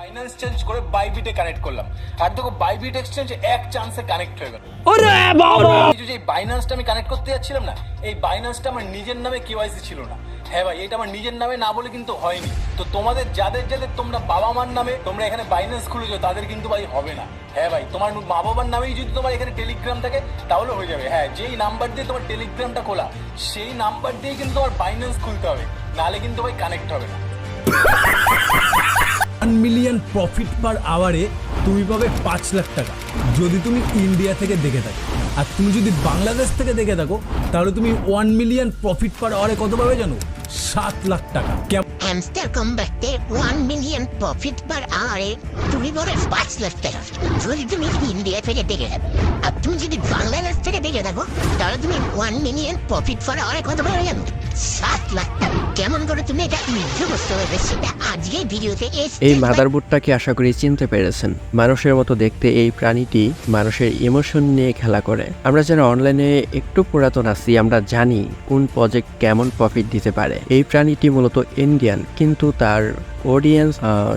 Finance change করে বাইবিটে connect করলাম। আর দেখো বাইবিট এক্সচেঞ্জ এক চান্সে কানেক্ট হয়ে গেল। এই যে বাইন্যান্সটা আমি কানেক্ট করতে যাচ্ছিলাম না এই বাইন্যান্সটা আমার নিজের নামে কেওয়াইসি ছিল না। হ্যাঁ ভাই এটা আমার নিজের নামে না বলে কিন্তু হয়নি। তো তোমাদের যাদের যাদের তোমরা বাবা মার নামে তোমরা এখানে বাইন্যান্স খুলেছো তাদের কিন্তু ভাই হবে না। হ্যাঁ ভাই তোমার মা বাবার নামেই যদি তোমার এখানে টেলিগ্রাম থাকে তাহলে হয়ে যাবে। হ্যাঁ যেই নাম্বার দিয়ে তোমার টেলিগ্রামটা খোলা সেই নাম্বার দিয়ে কিন্তু তোমার বাইন্যান্স খুলতে হবে। নাহলে কিন্তু ভাই কানেক্ট হবে না। মিলিয়ন প্রফিট পার আওয়ারে তুমি পাবে পাঁচ লাখ টাকা। যদি তুমি ইন্ডিয়া থেকে দেখে থাকো। আর তুমি যদি বাংলাদেশ থেকে দেখে থাকো, তাহলে তুমি ওয়ান মিলিয়ন প্রফিট পার আওয়ারে কত পাবে জানো? সাত লাখ টাকা। Hamster one million profit per আওয়ারে তুমি বলে পাঁচ লাখ টাকা। যদি তুমি ইন্ডিয়া থেকে দেখে থাকো, আর তুমি যদি বাংলাদেশ থেকে দেখে থাকো, তাহলে তুমি ওয়ান মিলিয়ন প্রফিট পার আওয়ারে কত পাবে জানো? এই মাদারবোর্ডটাকে আশা করি চিনতে পেরেছেন। মানুষের মতো দেখতে এই প্রাণীটি মানুষের ইমোশন নিয়ে খেলা করে। আমরা যারা অনলাইনে একটু পুরাতন আছি, আমরা জানি কোন প্রজেক্ট কেমন প্রফিট দিতে পারে। এই প্রাণীটি মূলত ইন্ডিয়ান কিন্তু তার অডিয়েন্স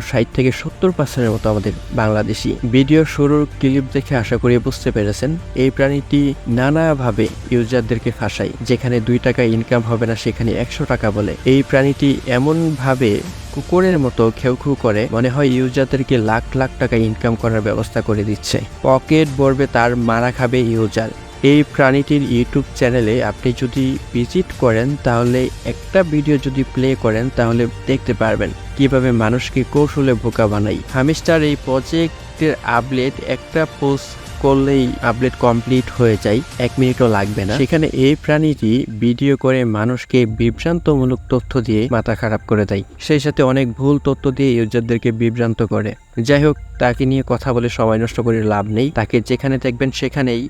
ষাট থেকে সত্তর পার্সেন্টের মতো আমাদের বাংলাদেশি ভিডিও শুরুর ক্লিপ দেখে আশা করি বুঝতে পেরেছেন। এই প্রাণীটি নানাভাবে ইউজারদেরকে ফাঁসায়, যেখানে দুই টাকা ইনকাম হবে না, সেখানে একশো টাকা বলে। এই প্রাণীটি এমনভাবে কুকুরের মতো খেউ খেউ করে, মনে হয় ইউজারদেরকে লাখ লাখ টাকা ইনকাম করার ব্যবস্থা করে দিচ্ছে। পকেট ভরবে, তার মারা খাবে ইউজার এই প্রাণীটির ইউটিউব চ্যানেলে আপনি যদি ভিজিট করেন, তাহলে একটা ভিডিও যদি প্লে করেন, তাহলে দেখতে পারবেন কীভাবে মানুষকে কৌশলে বোকা বানাই হামিস্টার এই প্রজেক্টের আপডেট একটা পোস্ট করলেই আপডেট কমপ্লিট হয়ে যায়, এক মিনিটও লাগবে না। সেখানে এই প্রাণীটি ভিডিও করে মানুষকে বিভ্রান্তমূলক তথ্য দিয়ে মাথা খারাপ করে দেয়। সেই সাথে অনেক ভুল তথ্য দিয়ে ইউজারদেরকে বিভ্রান্ত করে। যাই হোক, তাকে নিয়ে কথা বলে সময় নষ্ট করে লাভ নেই। তাকে যেখানে দেখবেন, সেখানেই